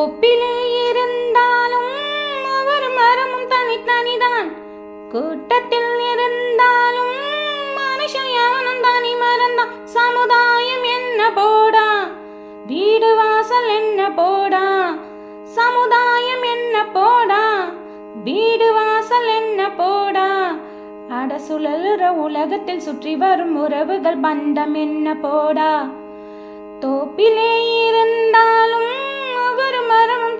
கோப்பிலே இருந்தாலும் அவர் மரமும் தனித்தனிதான் கூட்டத்தில் இருந்தாலும் மனுஷன் எவனும் தனி மறந்தான் சமுதாயம் என்ன போடா? வீடு வாசல் என்ன போடா? சமுதாயம் என்ன போடா? வீடு வாசல் என்ன போடா? அட சுழலுற உலகத்தில் சுற்றி வரும் உறவுகள் பந்தம் என்ன போடா? தோப்பிலே இருந்தாலும் ஒவ்வொரு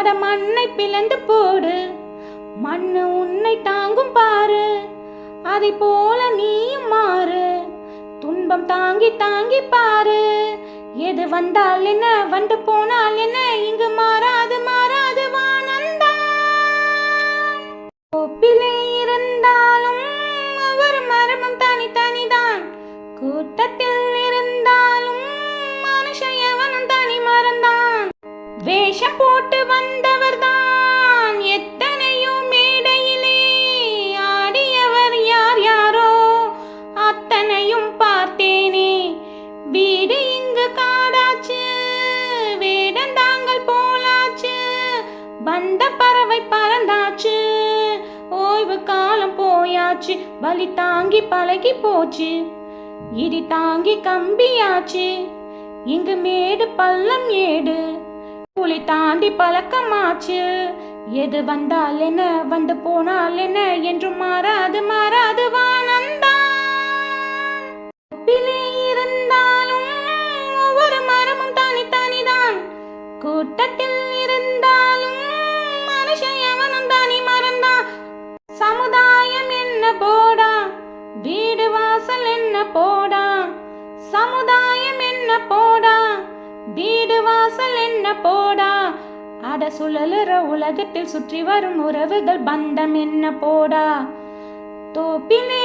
அட மண்ணை பிளந்து போடு. மண்ணு உன்னை தாங்கும் பாரு. அதை போல நீயும் மாறு. துன்பம் தாங்கி தாங்கி பாரு. எது வந்தால் என்ன வந்து போனால் என்ன இங்கு மாறாது மாறாது வானந்தான். ஒப்பிலே இருந்தாலும் ஒவ்வொரு மரமும் தனித்தனிதான் கூட்டத்தில் இருந்தாலும் மனுஷன் எவனும் தனி மறந்தான். வேஷம் போட்டு வந்த பறவை பறந்தாச்சு. ஓய்வு காலம் போயாச்சு. வலி தாங்கி பழகி போச்சு. இடி தாங்கி கம்பியாச்சு. இங்கு மேடு பள்ளம் ஏடு. புலி தாண்டி பழக்கமாச்சு. எது வந்தால் என்ன வந்து போனால் என்ன என்று மாறாது மாறாது வானந்தான். இருந்தாலும் ஒவ்வொரு மரமும் தனித்தனிதான் கூட்ட மக்கள் என்ன போடா? சமுதாயம் என்ன போடா? வீடு வாசல் என்ன போடா? அட சுழலுற உலகத்தில் சுற்றி வரும் உறவுகள் பந்தம் என்ன போடா? தோப்பிலே